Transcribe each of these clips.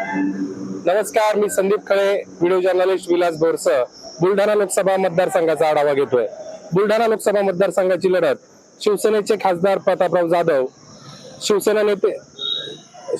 नमस्कार मी Sandeep Khale video journalist Vilas Boras Buldhana Lok Sabha मतदारसंघाचा आढावा घेतोय. बुलढाणा लोकसभा मतदारसंघाची लढत शिवसेनेचे खासदार प्रतापराव जाधव शिवसेना नेते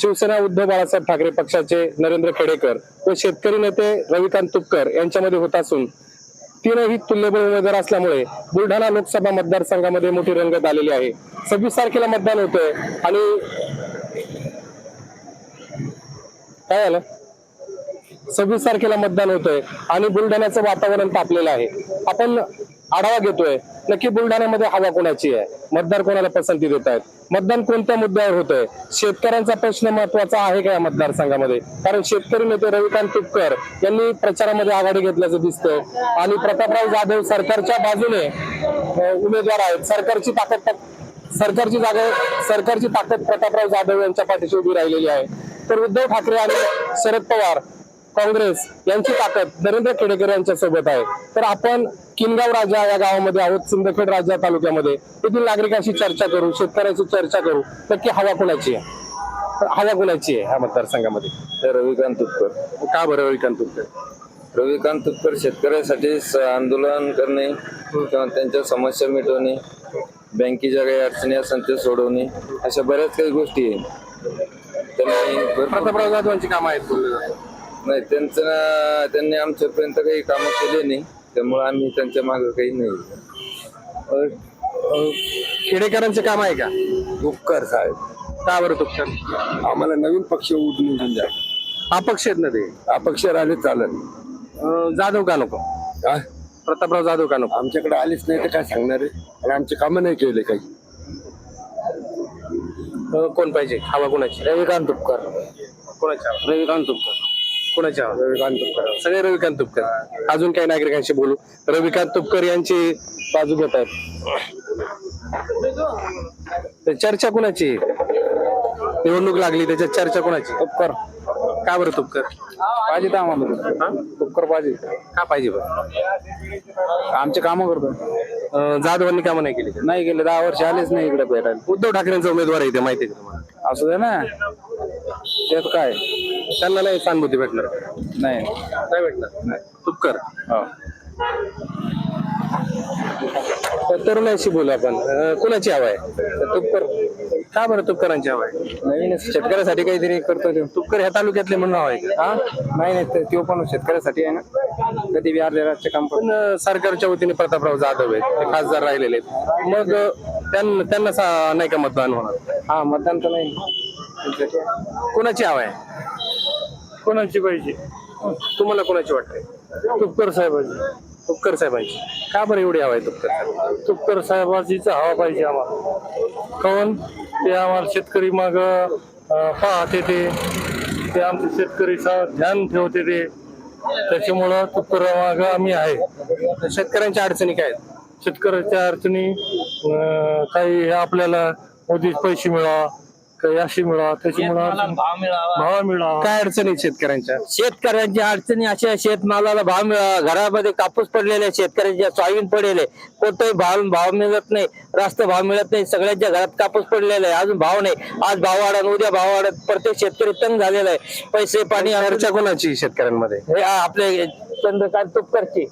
शिवसेना उद्धव बाळासाहेब ठाकरे पक्षाचे नरेंद्र खेडेकर व शेतकरी नेते रविकांत तुपकर यांच्यामध्ये होत असून तीनही तुल्यबळ उमेदवार असल्यामुळे बुलढाणा लोकसभा मतदारसंघामध्ये मोठी रंगत आलेली आहे. सव्वीस तारखेला मतदान होतंय आणि काय झालं? सव्वीस तारखेला मतदान होतंय आणि बुलढाण्याचं वातावरण तापलेलं आहे. आपण आढावा घेतोय नक्की बुलढाण्यामध्ये हवा कोणाची आहे? मतदार कोणाला पसंती देत आहेत मतदान कोणत्या मुद्द्यावर होतंय? शेतकऱ्यांचा प्रश्न महत्त्वाचा आहे का या मतदारसंघामध्ये? कारण शेतकरी नेते रविकांत तुपकर यांनी प्रचारामध्ये आघाडी घेतल्याचं दिसतंय. आणि प्रतापराव जाधव सरकारच्या बाजूने उमेदवार आहेत. सरकारची ताकद सरकारची जागा सरकारची ताकद प्रतापराव जाधव यांच्या पाठीशी उभी राहिलेली आहे. तर उद्धव ठाकरे आणि शरद पवार काँग्रेस यांची ताकद नरेंद्र खेडेकर यांच्या सोबत आहे. तर आपण किनगाव राजा या गावामध्ये आहोत सिंदखेड राजा तालुक्यामध्ये. येथील नागरिकांशी चर्चा करू शेतकऱ्यांशी चर्चा करू. नक्की हवा कोणाची आहे? तर हवा कोणाची आहे ह्या मतदारसंघामध्ये? तर रविकांत तुपकर का बरं रविकांत तुपकर रविकांत तुपकर शेतकऱ्यासाठी आंदोलन करणे किंवा त्यांच्या समस्या मिटवणे बँकेच्या काही अडचणी असेल ते सोडवणे अशा बऱ्याच काही गोष्टी आहेत. त्यांनी प्रतापराव जाधवांची कामं आहेत. बोलले. नाही त्यांचं ना- त्यांनी आमच्यापर्यंत काही कामं केले नाही. त्यामुळे आम्ही त्यांच्या मागे काही नाही. खेडेकरांचे काम आहे का? उपकार साहेब. का बरं तुपकर आम्हाला नवीन पक्ष निवडून द्या अपक्ष आहेत ना ते? अपक्ष राहिले चालेल. अं, जाधव का नको? काय प्रतापराव जाधव का नको? आमच्याकडे आलीच नाही तर काय सांगणार आहे? आणि आमचे कामं नाही केले काही. अं, कोण पाहिजे? हवा कोणाची? रविकांत उपकार कोणाची हवा? रविकांत उपकार कोणाची हवा? रविकांत उपकार सगळे रविकांत तुपकर. अजून काही नागरिकांशी बोलू? रविकांत तुपकर यांची बाजू घेत आहेत. तर चर्चा कोणाची? निवडणूक लागली त्याच्यात चर्चा कोणाची? तुपकर. का बरं तुपकर? पाहिजे तर आम्हाला. हा? उपकार पाहिजे. का पाहिजे बरं? आमचे कामं करतो. अं, जाधवांनी कामं नाही केली नाही गेले दहा वर्ष आलेच नाही इकडे भेटायला. उद्धव ठाकरेंचा उमेदवार आहे ते माहिती आहे का तुम्हाला? असू दे ना. त्यात काय? त्यांना नाही सहानुभूती भेटणार नाही. नाही भेटणार? तुपकर. हो. तर तरुणाशी बोलू आपण. अं, कुणाची हवा आहे? तर तुपकर. का बरं तुपकरांची हवा आहे? नवीन शेतकऱ्यासाठी काहीतरी करतो तो. तुपकर ह्या तालुक्यातले म्हणून हवा आहे का? हा? नाही नाही ते- तो पण शेतकऱ्यासाठी आहे ना. कधी बी अर्ध्या रातचे काम पण अं, सरकारच्या वतीने प्रतापराव जाधव आहेत ते खासदार राहिलेले आहेत. मग अं, त्यांना त्यांना सा- नाही का मतदान होणार? हा मतदान तर नाही. कोणाची हवा आहे? कोणाची पाहिजे? तुम्हाला कोणाची वाटते? तुपकर साहेबांची. तुपकर साहेबांची. का बरं एवढी हवा आहे तुपकर साहेब तुपकर साहेबाचीच हवा पाहिजे आम्हाला. काऊन ते आम्हाला शेतकरी माग पाहते ते ते आमचे शेतकरी ध्यान ठेवते ते त्याच्यामुळं तुपकर माग आम्ही आहे. शेतकऱ्यांच्या अडचणी काय आहेत? शेतकऱ्याच्या अडचणी काही आपल्याला मोदी पैसे मिळावा अशी मिळावा त्याच्यामुळं भाव मिळावा. काय अडचणी आहेत शेतकऱ्यांच्या? शेतकऱ्यांची अडचणी अशा शेतमालाला भाव मिळा घरामध्ये कापूस पडलेले आहे, शेतकऱ्यांच्या सोयाबीन पडलेले. कोणताही भाव भाव मिळत नाही रास्त भाव मिळत नाही सगळ्यांच्या घरात कापूस पडलेला आहे अजून भाव नाही. आज भाव वाढत उद्या भाव वाढत प्रत्येक शेतकरी तंग झालेला आहे. पैसे पाणी चर्चा कोणाची शेतकऱ्यांमध्ये? हे आपले चंद्रकांत तुपकरची.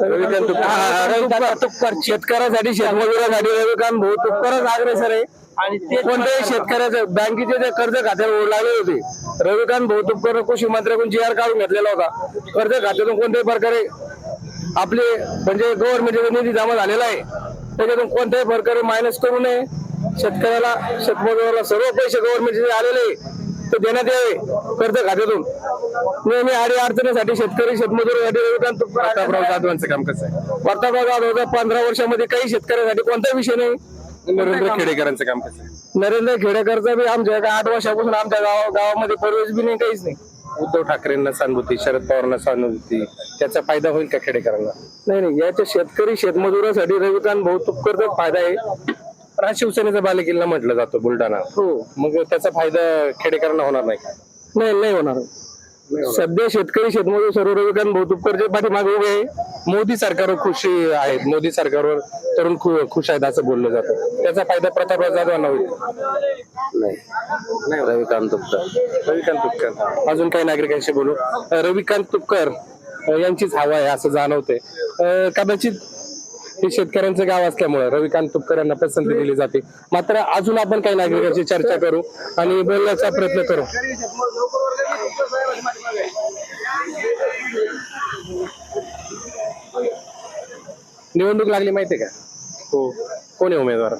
रविकांत तुपकर. हा, रविकांत तुपकर शेतकऱ्यासाठी शेतमजुरासाठी रविकांत भाऊ तुपकरच अग्रेसर आहे. आणि ते कोणत्याही शेतकऱ्याचं बँकेचे जे कर्ज खात्यावर लागले होते रविकांत भाऊ तुपकर कृषी मंत्र्याकडून जी आर काढून घेतलेला होता कर्ज खात्यातून कोणत्याही प्रकारे आपले म्हणजे गव्हर्नमेंटचा निधी जमा झालेला आहे त्याच्यातून कोणत्याही प्रकारे मायनस करू नये शेतकऱ्याला शेतमजुराला सर्व पैसे गव्हर्नमेंटचे जे आलेले आहे ते देण्यात यावे कर्ज खात्यातून नेहमी आडी अडचणीसाठी शेतकरी शेतमजुरासाठी रविकांत प्रतापराव जाधवांचं काम कसं आहे प्रतापराव जाधवचा पंधरा वर्षामध्ये काही शेतकऱ्यासाठी कोणताही विषय नाही नरेंद्र खेडेकरांचं काम कसं? आहे नरेंद्र खेडेकरचा बी आमच्या एका आठ वर्षापासून आमच्या गावा गावामध्ये प्रवेश बी नाही काहीच नाही. उद्धव ठाकरेंना सहानुभूती शरद पवारांना सहानुभूती त्याचा फायदा होईल का खेडेकरांना? नाही नाही याच्या शेतकरी शेतमजुरासाठी रविकांत भाऊ तुपकरचा फायदा आहे. पण हा शिवसेनेचा बालेकिल्ला म्हटलं जातो बुलढाणा. हो. मग त्याचा फायदा खेडेकरांना होणार नाही का? नाही नाही होणार. सध्या शेतकरी शेतमजूर सर्व रविकांत भाऊतुपकरचे पाठीमागे उभे आहे. मोदी सरकारवर खुशी आहेत. मोदी सरकारवर तरुण खु- खुश आहेत असं बोललं जातं. त्याचा फायदा प्रतापराव जाधवांना होईल. नाही. रविकांत तुपकर. रविकांत तुपकर. अजून काही नागरिकांशी बोलू. अं, रविकांत तुपकर अं, यांचीच हवा आहे असं जाणवतंय. अं, कदाचित हे शेतकऱ्यांचं गाव असल्यामुळे रविकांत तुपकर यांना पसंती दिली जाते. मात्र अजून आपण काही नागरिकांची चर्चा करू आणि बोलण्याचा प्रयत्न करू. निवडणूक लागली माहितीये का? हो. कोण आहे उमेदवार?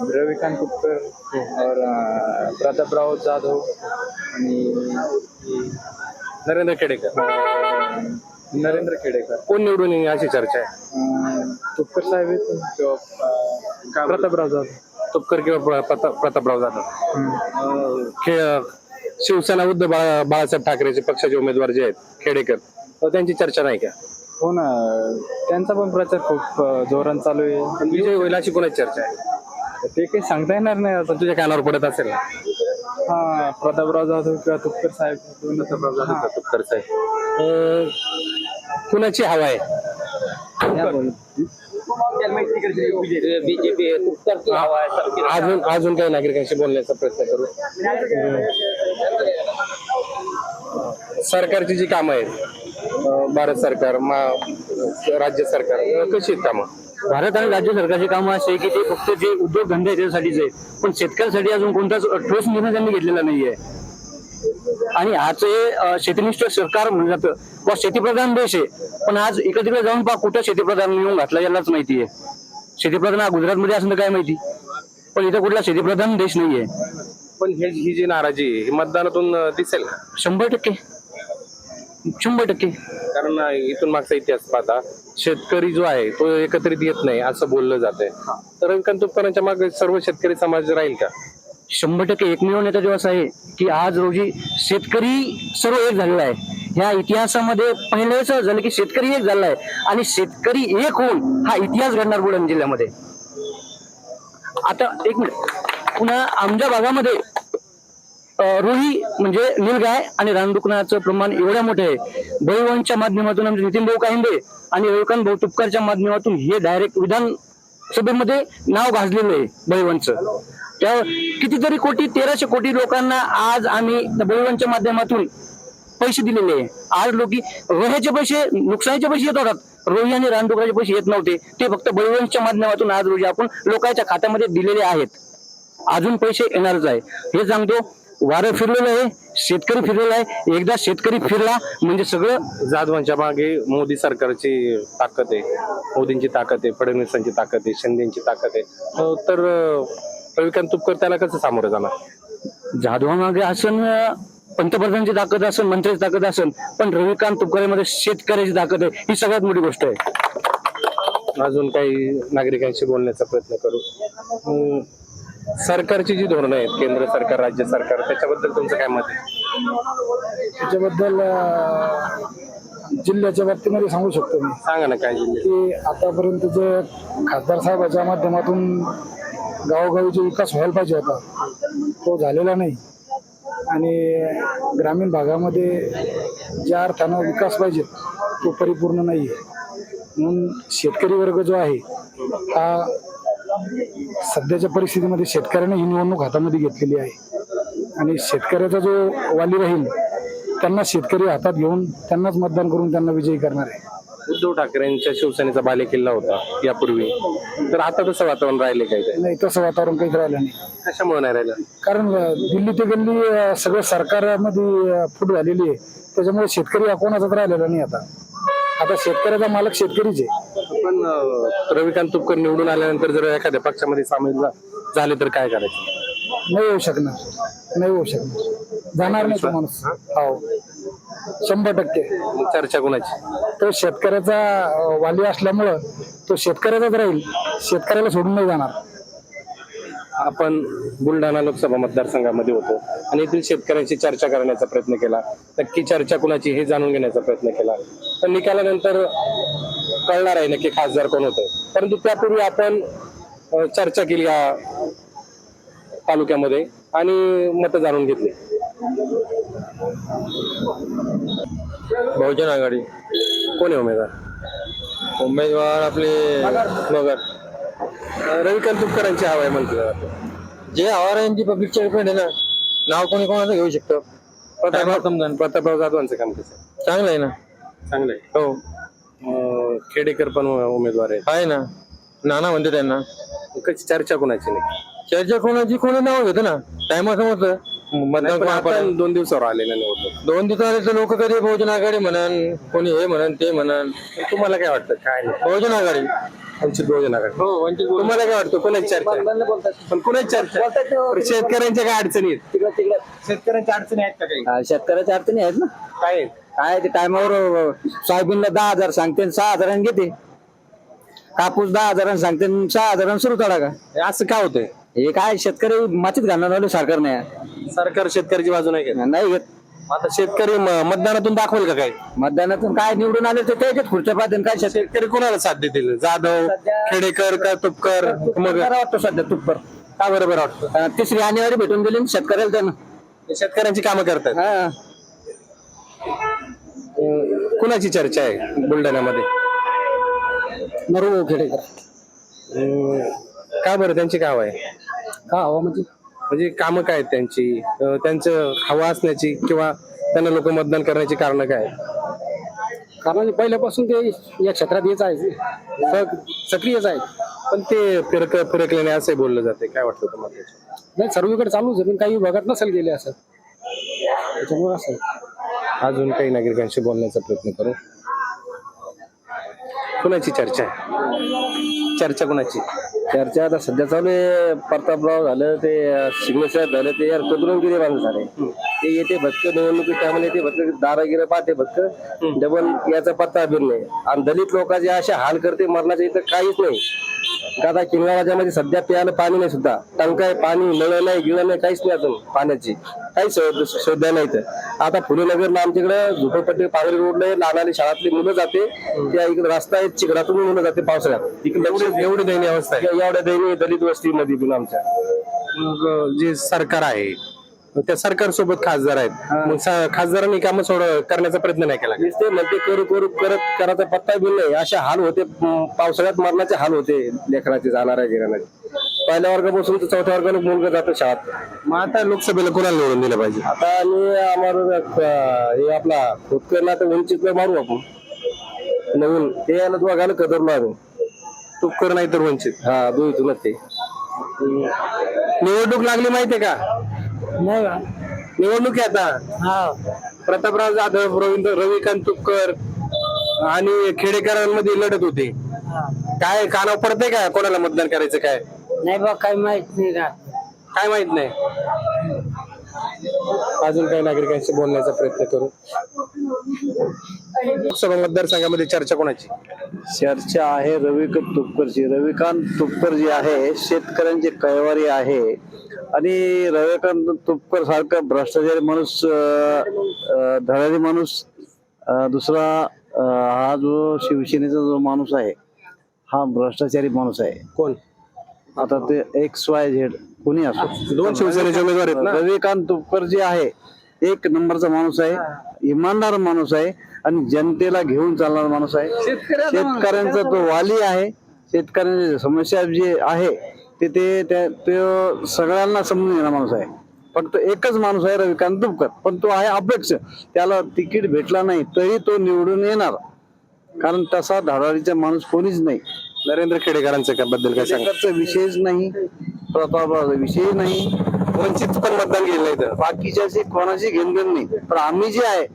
रविकांत तुपकर और अ, प्रतापराव जाधव आणि नरेंद्र खेडेकर. नरेंद्र खेडेकर. कोण निवडून येईल अशी चर्चा आहे? अ, तुपकर साहेब आहेत किंवा अ, प्रतापराव जाधव. तुपकर किंवा प्र- प्रताप- प्रतापराव जाधव. अं, खे- शिवसेना उद्धव बाळा- बाळासाहेब ठाकरेचे पक्षाचे उमेदवार जे आहेत खेडेकर तर त्यांची चर्चा नाही का? हो ना. त्यांचा पण प्रचार खूप अ, जोरात चालू आहे. पण विजय होईल अशी कोणाची चर्चा आहे? ते काही सांगता येणार नाही आता. तुझ्या कानावर पडत असेल ना? हा प्रतापराव जाधव किंवा तुपकर साहेब दोन हा. तुपकरचं आहे कुणाची हवा आहे? सरकी अजून अजून काही नागरिकांशी बोलण्याचा प्रयत्न करू. सरकारची जी कामं आहेत भारत सरकार मा राज्य सरकार कशी आहेत कामं? भारत आणि राज्य सरकारचे काम असे आहे की ते फक्त जे उद्योगधंदे आहेत त्यासाठीच आहे पण शेतकऱ्यांसाठी अजून कोणताच ठोस निर्णय त्यांनी घेतलेला नाहीये. आणि आज हे शेतीनिष्ठ सरकार म्हणलं जातं व शेतीप्रधान देश आहे पण आज इकडे तिकडे जाऊन पहा कुठं शेतीप्रधान येऊन घातला यालाच माहिती आहे. शेतीप्रधान हा गुजरातमध्ये असं काय माहिती? पण इथं कुठला शेतीप्रधान देश नाहीये. पण हे ही जी नाराजी आहे, ही मतदानातून अं, दिसेल ना? शंभर टक्के. शंभर टक्के. कारण अं, इथून मागचा इतिहास पाहता शेतकरी जो आहे तो एकत्रित येत नाही असं बोललं जात आहे तर रविकांत तुपकरांच्या मागे सर्व शेतकरी समाज राहील का? शंभर टक्के एकमेव नेता दिवस आहे की आज रोजी शेतकरी सर्व एक झालेला आहे. ह्या इतिहासामध्ये पहिलेच झालं की शेतकरी एक झालेला आहे आणि शेतकरी एक होऊन हा इतिहास घडणार बुलढाणा जिल्ह्यामध्ये. आता एक मिनिट. पुन्हा आमच्या भागामध्ये रोही म्हणजे निलगाय आणि रानडुकराचं प्रमाण एवढ्या मोठं आहे. बळीवनच्या माध्यमातून आमचे नितीन भाऊ काहिंदे आणि रविकांत भाऊ तुपकरच्या माध्यमातून हे डायरेक्ट विधान सभेमध्ये नाव गाजलेलं आहे बळीवनचं त्या कितीतरी कोटी तेराशे कोटी लोकांना आज आम्ही त्या माध्यमातून पैसे दिलेले आहे. आज लोक रोह्याचे पैसे नुकसानीचे पैसे येत होतात. रोही आणि रानडुकराचे पैसे येत नव्हते. ते फक्त बळीवंशच्या माध्यमातून आज रोजी आपण लोकांच्या खात्यामध्ये दिलेले आहेत. अजून पैसे येणारच आहे. हे सांगतो वारं फिरलेलं आहे शेतकरी फिरलेला आहे. एकदा शेतकरी फिरला म्हणजे सगळं जाधवांच्या मागे मोदी सरकारची ताकद आहे. मोदींची ताकद आहे फडणवीसांची ताकद आहे शिंदेची ताकद आहे. तर रविकांत तुपकर त्याला कसं सामोरं जाणार? जाधवामागे असन पंतप्रधानांची ताकद असेल मंत्र्याची ताकद असेल पण रविकांत तुपकरेमध्ये शेतकऱ्याची ताकद आहे ही सगळ्यात मोठी गोष्ट आहे. अजून काही नागरिकांशी बोलण्याचा प्रयत्न करू. सरकारची जी धोरणं आहेत केंद्र सरकार राज्य सरकार त्याच्याबद्दल तुमचं काय मत आहे? त्याच्याबद्दल जिल्ह्याच्या बाबतीमध्ये सांगू शकतो मी. सांगा ना काय की आतापर्यंत जे खासदार साहेबाच्या माध्यमातून गावोगावी जो विकास व्हायला पाहिजे होता तो झालेला नाही. आणि ग्रामीण भागामध्ये ज्या अर्थानं विकास पाहिजे तो परिपूर्ण नाही आहे म्हणून शेतकरी वर्ग जो आहे हा सध्याच्या परिस्थितीमध्ये शेतकऱ्याने ही निवडणूक हातामध्ये घेतलेली आहे. आणि शेतकऱ्याचा जो वाली राहील त्यांना शेतकरी हातात घेऊन त्यांनाच मतदान करून त्यांना विजयी करणार आहे. उद्धव ठाकरेंच्या शिवसेनेचा बालेकिल्ला होता यापूर्वी. तर आता तसं वातावरण राहिले काय काय नाही तसं वातावरण काहीच राहिलं नाही. कशामुळे नाही राहिलं? कारण अं, दिल्ली ते गल्ली अं, सगळं सरकारमध्ये अं, फूट झालेली आहे. त्याच्यामुळे शेतकरी हा कोणाचाच राहिलेला नाही आता. आता शेतकऱ्याचा मालक शेतकरीच आहे. पण अं, रविकांत तुपकर निवडून आल्यानंतर जर एखाद्या पक्षामध्ये सामील झा- झाले तर काय करायचं? नाही होऊ शकणार. नाही होऊ शकणार. जाणार नाही तो माणूस. हो. शंभर टक्के. चर्चा कोणाची? तो शेतकऱ्याचा अं, वाली असल्यामुळं तो शेतकऱ्याचाच राहील. शेतकऱ्याला सोडून नाही जाणार. आपण बुलढाणा लोकसभा मतदारसंघामध्ये होतो आणि येथील शेतकऱ्यांशी चर्चा करण्याचा प्रयत्न केला. नक्की चर्चा कुणाची हे जाणून घेण्याचा प्रयत्न केला. पण निकालानंतर कळणार आहे नक्की खासदार कोण होतं. परंतु त्यापूर्वी आपण अ, चर्चा केली या तालुक्यामध्ये आणि मतं जाणून घेतली. बहुजन आघाडी. कोण आहे उमेदवार? उमेदवार आपले मगर रविकांत तुपकरांची हवा आहे म्हटलं जातं. जे आवार यांची पब्लिकच्या डिपेंड आहे ना नाव कोणी कोणाचं घेऊ शकतं? प्रतापराव प्रतापराव जाधवांचं काम कसं आहे? चांगलं आहे ना? चांगलं आहे. हो. खेडेकर पण उमेदवार आहेत. आहे ना? नाना म्हणते त्यांना. कशी चर्चा कोणाची नाही? चर्चा कोणाची? कोणी नाव घेतं ना? टायमा समजतं मतदान पण कोणाला आता पडेल. दोन दिवसावर आलेल्या निवडणूक दोन दिवसाले लोक कधी बहुजन आघाडी म्हणन कोणी हे म्हणन ते म्हणन तुम्हाला काय वाटतं? काय नाही. बहुजन आघाडी. वंचित बहुजन आघाडी. हो वंचित तुम्हाला काय वाटतं? कोणाची चर्चा आहे? पण कोणाची चर्चा आहे? शेतकऱ्यांच्या काय अडचणी आहेत? शेतकऱ्यांच्या अडचणी आहेत का काही? हा, शेतकऱ्याच्या अडचणी आहेत ना. काय आहेत? काय ते टायमावर सोयाबीनला दहा हजार सांगते आणि सहा हजारांनी घेते. कापूस दहा हजारांनी सांगते आणि सहा हजारांनी सुरू करा का? हे असं का होतंय? हे काय शेतकरी मातीत घालणार आले सरकारने सरकार शेतकऱ्याची बाजू नाही घेत. नाही घेत. आता शेतकरी म- मतदानातून दाखवेल का काय मतदानातून काय निवडून आले ते त्याच्यात खुर्च्या पाहते काय शेतकरी. शेतकरी कोणाला साथ देतील? जाधव खेडेकर का तुपकर? मग बरं वाटतं सध्या तुप्पर का बरोबर वाटतं? अं, तिसरी जानेवारी भेटून दिली ना शेतकऱ्याला त्यानं शेतकऱ्यांची कामं करतात हा. कुणाची चर्चा आहे बुलढाण्यामध्ये? नरू खेडेकर. अं, का बरं? त्यांची काय हवा आहे? का हवा म्हणजे म्हणजे कामं काय आहेत त्यांची? त्यांचं हवा असण्याची किंवा त्यांना लोक मतदान करण्याची कारण काय कारण पहिल्यापासून ते या क्षेत्रात येत आहे. सक्रियच आहे पण ते फिरक फिरकले नाही असं बोललं जाते काय वाटतं तुम्हाला? नाही सर्वीकडे चालूच आहे पण काही भागात नसेल गेले असं. त्याच्यामुळे असं अजून काही नागरिकांशी बोलण्याचा प्रयत्न करू? कुणाची चर्चा आहे? चर्चा कुणाची? चर्चा आता सध्या चालू आहे. प्रतापराव झालं ते साहेब झालं ते यार कदरून गेले माणूस झाले. ते येते भटक निवडणुकीत टायमाला येते भटक दारागिरं पाहते भटक. डबल याचा पत्ता बिर नाही आणि दलित लोकांचे असे हाल करते मरणाचे इथं काहीच नाही. आता किंगाराजामध्ये सध्या प्यायला पाणी नाही सुद्धा. टंकाय पाणी नळ नाही गिळ नाही काहीच नाही अजून पाण्याची. काही शोध्या नाही इथं. आता फुलेनगरला आमच्याकडे झोपडपट्टी पांगरी रोडला लहान शाळातली मुलं जाते. त्या इकडे रस्ता आहे चिकडातून मुलं जाते पावसाळ्यात. इकडे एवढी दयनीय अवस्था आहे. एवढ्या दैनीय दलित वस्तीमध्ये पण आमच्या. जे सरकार आहे त्या सरकार सोबत खासदार आहेत. मग स- खासदारांनी कामं सोड करण्याचा प्रयत्न नाही केला नुसते म्हणते करू करू करत करायचा पत्ता बिल नाही. असे हाल होते. म, पावसाळ्यात मरणाचे हाल होते लेकराचे जाणाऱ्या गिराणाचे. पहिल्या वर्गापासून तर चौथ्या वर्गाला मुलगा जातो शाळेत. मग आता लोकसभेला कोणाला निवडून दिलं पाहिजे? आता आणि आम्हाला अं, हे आपला खोतकरला तर वंचित मारू आपण. नवीन ते याला दोघाला कदरलो आम्ही तुपकर नाही तर वंचित. हा दोघीतूनच ते निवडणूक लागली माहितीये का? निवडणूक आहे आता. प्रतापराव जाधव रवींद्र रविकांत तुपकर आणि खेडेकरांमध्ये लढत होती. काय कानावर पडतंय का? कोणाला मतदान करायचं काय? नाही बा काही माहीत नाही का? काय माहीत नाही. अजून काही नागरिकांशी बोलण्याचा प्रयत्न करू. लोकसभा मतदारसंघामध्ये चर्चा कोणाची? चर्चा आहे रविकांत तुपकरची. रविकांत तुपकर जे आहे शेतकऱ्यांचे कैवारी आहे. आणि रविकांत तुपकर सारखा भ्रष्टाचारी माणूस धडारी माणूस दुसरा हा जो शिवसेनेचा जो माणूस आहे हा भ्रष्टाचारी माणूस आहे. कोण? आता ते एक्स वाय झेड कोणी असो. दोन शिवसेनेचे उमेदवार आहेत ना? रविकांत तुपकर जे आहे एक नंबरचा माणूस आहे इमानदार माणूस आहे आणि जनतेला घेऊन चालणारा माणूस आहे. शेतकऱ्यांचा तो वाली आहे. शेतकऱ्यांची समस्या जे आहे ते ते त्या- तो सगळ्यांना समजून घेणारा माणूस आहे. फक्त एकच माणूस आहे रविकांत तुपकर. पण तो आहे अपेक्ष. त्याला तिकीट भेटला नाही तरी तो निवडून येणार. कारण तसा धडाडीचा माणूस कोणीच नाही. नरेंद्र खेडेकरांचं काय बद्दल काय सांगा? शेतकऱ्याचा विषयच नाही. प्रतापरावचा विषय नाही. वंचित पण मतदान गेलं नाही तर बाकीच्याची कोणाची घेणदेण नाही. पण आम्ही जे आहे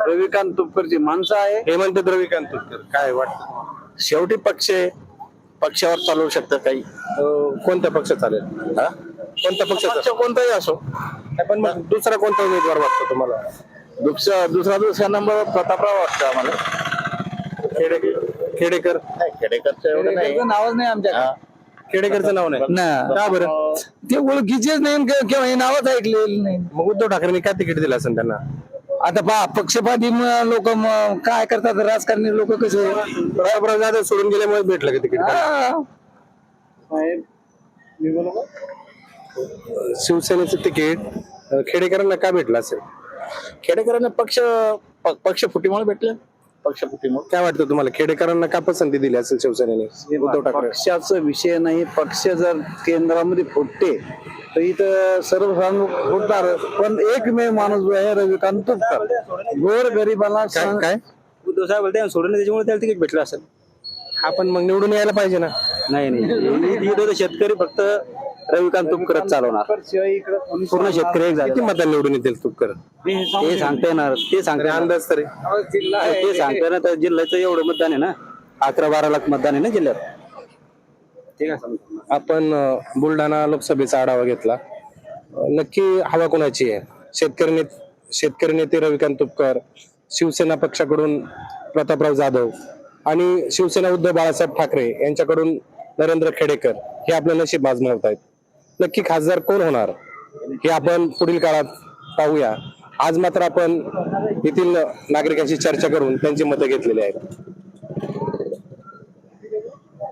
रविकांत तुपकरची माणसं आहे. हे म्हणतात रविकांत तुपकर. काय वाटतं? शेवटी पक्ष आहे. पक्षावर चालवू शकतं काही? अं, कोणता पक्ष चालेल? हा? कोणता पक्ष पक्ष कोणताही असो? पण मग दुसरा कोणता उमेदवार वाटतो तुम्हाला? दुसरा दुसरा दुसरा नंबर प्रतापराव वाटतं आम्हाला. खेडे खेडेकर? खेडेकरचं एवढं नाही. नावच नाही आमच्या खेडेकरचं नाव नाही. का बरं? ते ओळखीचेच नाही किंवा हे नावच ऐकलेलं नाही. मग उद्धव ठाकरेंनी काय तिकीट दिलं असेल त्यांना? आता पहा पक्षपाती लोक काय करतात? राजकारणी लोक कसे? जाधव सोडून गेल्यामुळे भेटलं का तिकीट? हा. शिवसेनेचं तिकीट अं, खेडेकरांना का भेटलं असेल? खेडेकरांना पक्ष प- पक्ष फुटीमुळे भेटले. पक्ष फुटीमुळे काय वाटतं तुम्हाला? खेडेकरांना का पसंती दिली असेल शिवसेनेने? उद्धव ठाकरे? पक्षाचा विषय नाही. पक्ष जर केंद्रामध्ये फुटते तर इथं सर्वसाधारण फुटणार पण एकमेव माणूस जो आहे रविकांत तुपकर. गोर गरिबांना काय काय? उद्धव साहेब बोलते सोडून त्याच्यामुळे त्याला तिकीट भेटलं असेल. आपण मग निवडून यायला पाहिजे ना. नाही नाही. इथं शेतकरी फक्त रविकांत तुपकरच चालवणार. पूर्ण शेतकरी एक झाले किती मतदान निवडून येतील तुपकर? ते सांगता येणार ते सांगता येणार. अंदाज तरी. ते सांगता येणार तर जिल्ह्याचं एवढं मतदान आहे ना. अकरा बारा लाख मतदान आहे ना जिल्ह्यात. आपण अ, बुलढाणा लोकसभेचा आढावा घेतला. अ, नक्की हवा कोणाची आहे? शेतकरी नेते शेतकरी नेते रविकांत तुपकर शिवसेना पक्षाकडून प्रतापराव जाधव आणि शिवसेना उद्धव बाळासाहेब ठाकरे यांच्याकडून नरेंद्र खेडेकर हे आपलं नशीब आजमावत आहेत. नक्की खासदार कोण होणार? हे आपण पुढील काळात पाहूया. आज मात्र आपण येथील नागरिकांशी चर्चा करून त्यांची मतं घेतलेली आहेत.